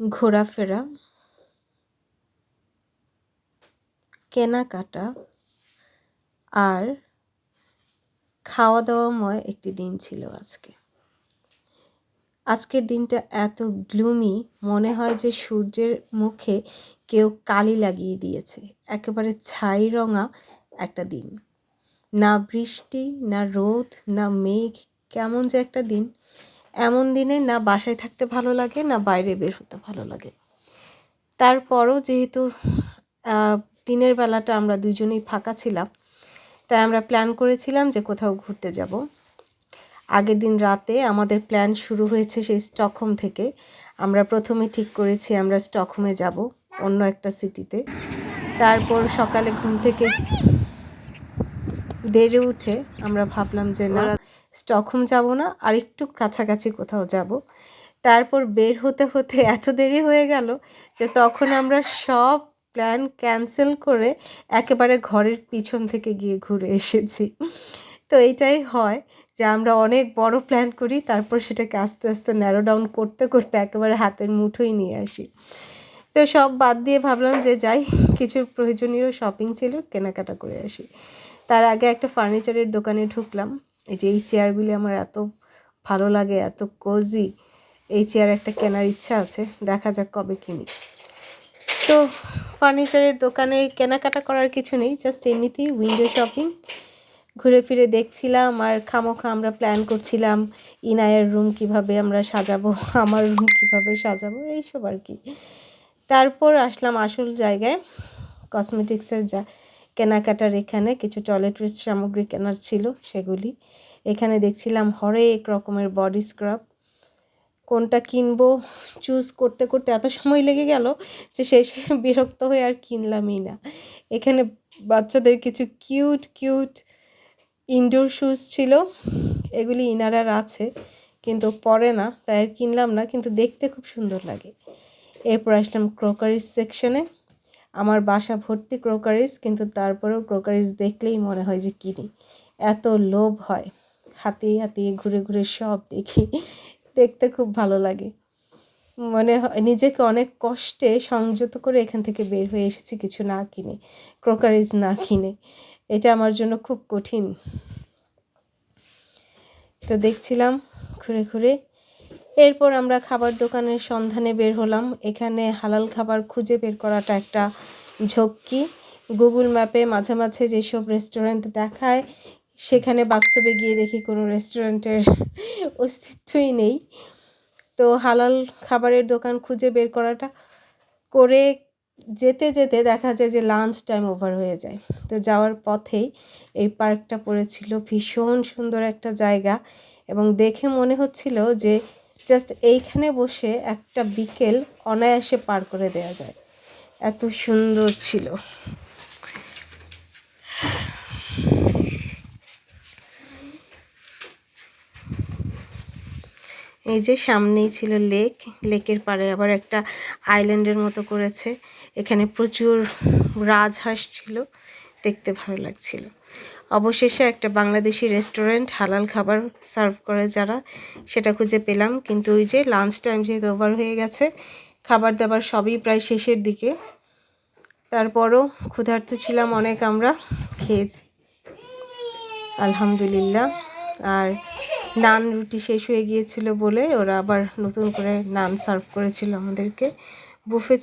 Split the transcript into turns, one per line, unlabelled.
ঘোরাফেরা, কেনাকাটা আর খাওয়া দাওয়াময় একটি দিন ছিল আজকে। আজকের দিনটা এত গ্লুমি, মনে হয় যে সূর্যের মুখে কেউ কালি লাগিয়ে দিয়েছে। একেবারে ছাই রঙা একটা দিন। না বৃষ্টি, না রোদ, না মেঘ, কেমন যে একটা দিন। এমন দিনে না বাসায় থাকতে ভালো লাগে, না বাইরে বের হতে ভালো লাগে। তারপরও যেহেতু দিনের বেলাটা আমরা দুজনেই ফাঁকা ছিলাম, তাই আমরা প্ল্যান করেছিলাম যে কোথাও ঘুরতে যাব। আগের দিন রাতে আমাদের প্ল্যান শুরু হয়েছে সেই স্টকহোম থেকে। আমরা প্রথমে ঠিক করেছি আমরা স্টকহোমে যাব, অন্য একটা সিটিতে। তারপর সকালে ঘুম থেকে দেরে উঠে আমরা ভাবলাম যে না স্টকহোম যাব না আর একটু কাছাকাছি কোথাও যাব। তারপর বের হতে হতে এত দেরি হয়ে গেল যে তখন আমরা সব প্ল্যান ক্যান্সেল করে একেবারে ঘরের পিছন থেকে গিয়ে ঘুরে এসেছি। তো এইটাই হয় যে আমরা অনেক বড় প্ল্যান করি, তারপর সেটাকে আস্তে আস্তে ন্যারো ডাউন করতে করতে একেবারে হাতের মুঠোই নিয়ে আসি। তো সব বাদ দিয়ে ভাবলাম যে যাই, কিছু প্রয়োজনীয় শপিং ছিল, কেনাকাটা করে আসি। তার আগে একটা ফার্নিচারের দোকানে ঢুকলাম। এই যে এই চেয়ারগুলি আমার এত ভালো লাগে, এত কোজি এই চেয়ার একটা কেনার ইচ্ছা আছে, দেখা যাক কবে কিনি। তো ফার্নিচারের দোকানে কেনাকাটা করার কিছু নেই জাস্ট এমনিতেই উইন্ডো শপিং ঘুরে ফিরে দেখছিলাম আর খামোখা আমরা প্ল্যান করছিলাম, ইনায়ের রুম কীভাবে আমরা সাজাবো, আমার রুম কীভাবে সাজাবো, এইসব আর কি। তারপর আসলাম আসল জায়গায় কসমেটিক্সের যা কেনাকাটার এখানে কিছু টয়লেট্রিস সামগ্রী কেনার ছিল, সেগুলি। এখানে দেখছিলাম হরেক রকমের বডি স্ক্রাব কোনটা কিনবো চুজ করতে করতে এত সময় লেগে গেল যে শেষে বিরক্ত হয়ে আর কিনলামই না। এখানে বাচ্চাদের কিছু কিউট কিউট ইনডোর শুজ ছিল, এগুলি ইনারার আছে, কিন্তু পরে না, তাই আর কিনলাম না, কিন্তু দেখতে খুব সুন্দর লাগে। এরপর আসলাম ক্রোকারিস সেকশনে আমার বাসা ভর্তি ক্রোকারিস কিন্তু তারপরেও ক্রোকারিস দেখলেই মনে হয় যে কিনি এত লোভ হয়। হাতিয়ে হাতিয়ে ঘুরে ঘুরে সব দেখি। দেখতে খুব ভালো লাগে। মনে হয় নিজেকে অনেক কষ্টে সংযত করে এখান থেকে বের হয়ে এসেছি কিছু না কিনে, ক্রোকারিজ না কিনে। এটা আমার জন্য খুব কঠিন। তো দেখছিলাম ঘুরে ঘুরে এরপর আমরা খাবার দোকানের সন্ধানে বের হলাম। এখানে হালাল খাবার খুঁজে বের করাটা একটা ঝক্কি। গুগল ম্যাপে মাঝে মাঝে যেসব রেস্টুরেন্ট দেখায়, সেখানে বাস্তবে গিয়ে দেখি কোনো রেস্টুরেন্টের অস্তিত্বই নেই। তো হালাল খাবারের দোকান খুঁজে বের করাটা করে যেতে যেতে দেখা যায় যে লাঞ্চ টাইম ওভার হয়ে যায়। তো যাওয়ার পথেই এই পার্কটা পড়েছিল। ভীষণ সুন্দর একটা জায়গা এবং দেখে মনে হচ্ছিল যে জাস্ট এইখানে বসে একটা বিকেল অনায়াসে পার করে দেওয়া যায়। এত সুন্দর ছিল। এই যে সামনেই ছিল লেক। লেকের পাড়ে আবার একটা আইল্যান্ডের মতো করেছে। এখানে প্রচুর রাজহাঁস ছিল। দেখতে ভালো লাগছিল। অবশেষে একটা বাংলাদেশি রেস্টুরেন্ট হালাল খাবার সার্ভ করে যারা, সেটা খুঁজে পেলাম। কিন্তু ওই যে লাঞ্চ টাইম যেহেতু ওভার হয়ে গেছে, খাবার দাবার সবই প্রায় শেষের দিকে। তারপরও ক্ষুধার্ত ছিলাম অনেক আমরা, খেয়েছি। আলহামদুলিল্লাহ। আর নান রুটি শেষ হয়ে গিয়েছিল বলে ওরা আবার নতুন করে নান সার্ভ করেছিল আমাদেরকে। বুফে